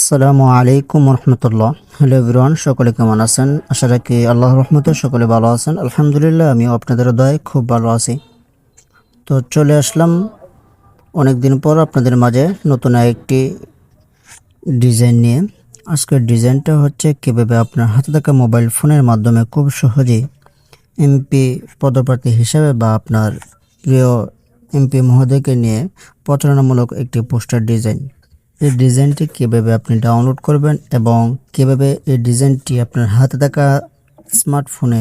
আসসালামু আলাইকুম রহমতুল্লাহ। Hello everyone, সকলে কেমন আছেন? আশা রাখি আল্লাহ রহমতে সকলে ভালো আছেন। আলহামদুলিল্লাহ আমি আপনাদের দয় খুব ভালো আছি। তো চলে আসলাম অনেক দিন পর আপনাদের মাঝে নতুন একটি ডিজাইন নিয়ে। আজকের ডিজাইনটা হচ্ছে কীভাবে আপনার হাতে থাকা মোবাইল ফোনের মাধ্যমে খুব সহজেই এমপি পদপ্রার্থী হিসাবে বা আপনার প্রিয় এমপি মহোদয়কে নিয়ে প্রচারণামূলক একটি পোস্টার ডিজাইন। এই ডিজাইনটি কীভাবে আপনি ডাউনলোড করবেন এবং কীভাবে এই ডিজাইনটি আপনার হাতে থাকা স্মার্টফোনে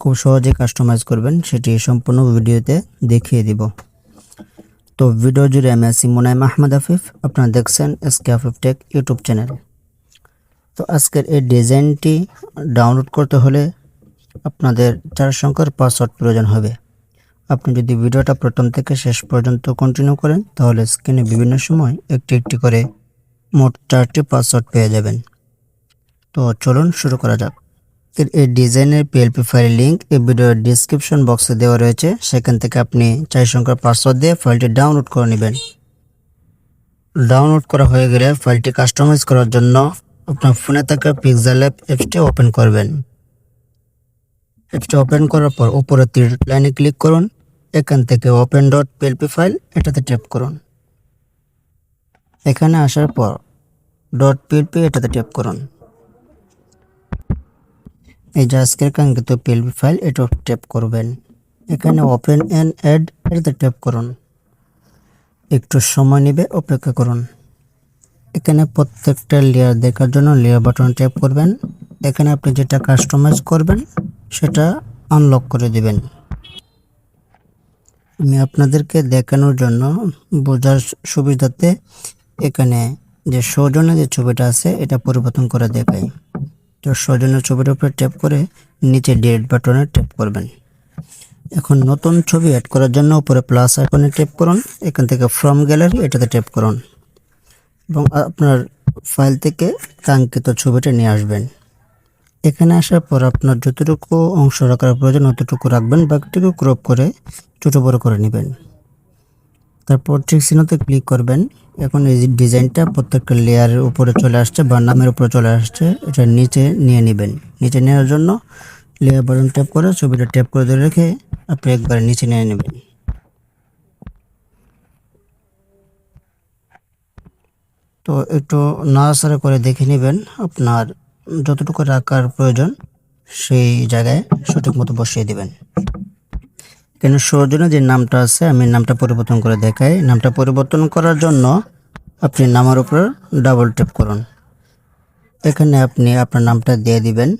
খুব সহজে কাস্টমাইজ করবেন, সেটি সম্পূর্ণ ভিডিওতে দেখিয়ে দিব। তো ভিডিও জুড়ে আমি আছি মোনাইম আহমদ আফিফ আপনারা দেখছেন SK Afif tech YouTube channel. তো আজকের এই ডিজাইনটি ডাউনলোড করতে হলে আপনাদের চার সংখ্যার পাসওয়ার্ড প্রয়োজন হবে। আপনি যদি ভিডিওটা প্রথম থেকে শেষ পর্যন্ত কন্টিনিউ করেন, তাহলে স্ক্রিনে বিভিন্ন সময় একটি একটি করে মোট চারটি পাসওয়ার্ড পেয়ে যাবেন। তো চলুন শুরু করা যাক। এর এই ডিজাইনের পিএলপি ফাইল লিঙ্ক এই ভিডিওর ডিসক্রিপশন বক্সে দেওয়া রয়েছে। সেখান থেকে আপনি চার সংখ্যার পাসওয়ার্ড দিয়ে ফাইলটি ডাউনলোড করে নেবেন। ডাউনলোড করা হয়ে গেলে ফাইলটি কাস্টমাইজ করার জন্য আপনার ফোনে থাকা পিক্সেল অ্যাপ অ্যাপসটি ওপেন করবেন। অ্যাপসটি ওপেন করার পর উপরে তীর লাইনে ক্লিক করুন। এখান থেকে ওপেন ডট পিএলপি ফাইল এটাতে ট্যাপ করুন। এখানে আসার পর ডট পিএলপি এটাতে ট্যাপ করুন। এই যে আজকের কাঙ্ক্ষিত পিএলপি ফাইল এটা ট্যাপ করবেন। এখানে ওপেন অ্যান্ড অ্যাড এটাতে ট্যাপ করুন। একটু সময় নেবে, অপেক্ষা করুন। এখানে প্রত্যেকটা লেয়ার দেখার জন্য লেয়ার বাটন ট্যাপ করবেন। এখানে আপনি যেটা কাস্টমাইজ করবেন, সেটা আনলক করে দিবেন। আমি আপনাদেরকে দেখানোর জন্য বোঝার সুবিধাতে এখানে যে সৌজন্য যে ছবিটা আছে, এটা পরিবর্তন করে দেখাই তো সৌজন্য ছবিটার উপরে ট্যাপ করে নিচে ডিলিট বাটনে ট্যাপ করবেন। এখন নতুন ছবি অ্যাড করার জন্য উপরে প্লাস আইকনে ট্যাপ করুন। এখান থেকে ফ্রম গ্যালারি এটাতে ট্যাপ করুন। এবং আপনার ফাইল থেকে কাঙ্ক্ষিত ছবিটা নিয়ে আসবেন। এখানে আসার পর আপনার যতটুকু অংশ রাখার প্রয়োজন, অতটুকু রাখবেন। বাকিটুকু ক্রপ করে ছোটো বড়ো করে নেবেন। তারপর ঠিক চিহ্নতে ক্লিক করবেন। এখন এই ডিজাইনটা প্রত্যেকটা লেয়ারের উপরে চলে আসছে বা নামের উপরে চলে আসছে, এটা নিচে নিয়ে নেবেন। নিচে নেওয়ার জন্য লেয়ার বাটন ট্যাপ করে ছবিটা ট্যাপ করে ধরে রেখে আপনি একবার নিচে নিয়ে নেবেন। তো একটু নাড়াচাড়া করে দেখে নেবেন আপনার যতটুকু রাখার প্রয়োজন, সেই জায়গায় সঠিক মতো বসিয়ে দিবেন। এখানে সৌজন্য যে নামটা আছে, আমি নামটা পরিবর্তন করে দেখাই। নামটা পরিবর্তন করার জন্য আপনি নামের উপর ডাবল ট্যাপ করুন। এখানে আপনি আপনার নামটা দিয়ে দিবেন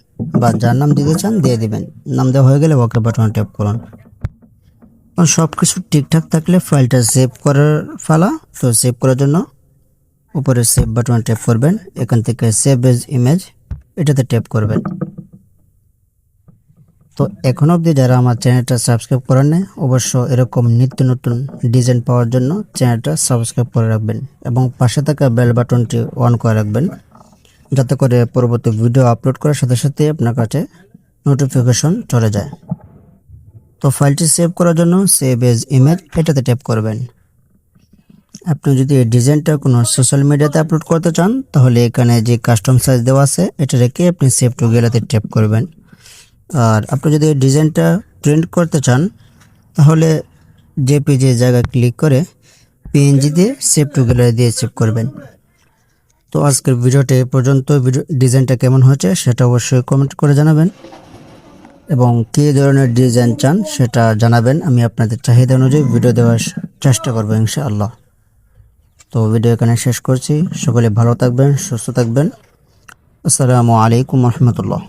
বা যার নাম দিতে চান দিয়ে দিবেন। নাম দেওয়া হয়ে গেলে ওকে বাটন ট্যাপ করুন। সব কিছু ঠিকঠাক থাকলে ফাইলটা সেভ করার ফালা, তো সেভ করার জন্য উপরে সেভ বাটন ট্যাপ করবেন। এখান থেকে সেভ এজ ইমেজ এটাতে ট্যাপ করবেন। তো এখন অবধি যারা আমার চ্যানেলটা সাবস্ক্রাইব করেন নাই অবশ্য এরকম নিত্য নতুন ডিজাইন পাওয়ার জন্য চ্যানেলটা সাবস্ক্রাইব করে রাখবেন এবং পাশে থাকা বেল বাটনটি অন করে রাখবেন, যাতে করে পরবর্তী ভিডিও আপলোড করার সাথে সাথে আপনার কাছে নোটিফিকেশন চলে যায়। তো ফাইলটি সেভ করার জন্য সেভ এজ ইমেজ এটাতে ট্যাপ করবেন। আপনি যদি এই ডিজাইনটা কোনো সোশ্যাল মিডিয়াতে আপলোড করতে চান, তাহলে এখানে যে কাস্টম সাইজ দেওয়া আছে, এটা রেখে আপনি সেভ টু গ্যালারিতে ট্যাপ করবেন। আর আপনি যদি এই ডিজাইনটা প্রিন্ট করতে চান, তাহলে যে জেপিজি জায়গায় ক্লিক করে পিএনজি দিয়ে সেভ টু গ্যালারি দিয়ে সেভ করবেন। তো আজকের ভিডিওটা পর্যন্ত। ভিডিও ডিজাইনটা কেমন হয়েছে সেটা অবশ্যই কমেন্ট করে জানাবেন। এবং কী ধরনের ডিজাইন চান সেটা জানাবেন। আমি আপনাদের চাহিদা অনুযায়ী ভিডিও দেওয়ার চেষ্টা করব ইনশাআল্লাহ। তো ভিডিও এখানে শেষ করছি। সকলে ভালো থাকবেন, সুস্থ থাকবেন। আসসালামু আলাইকুম রহমতুল্লাহ।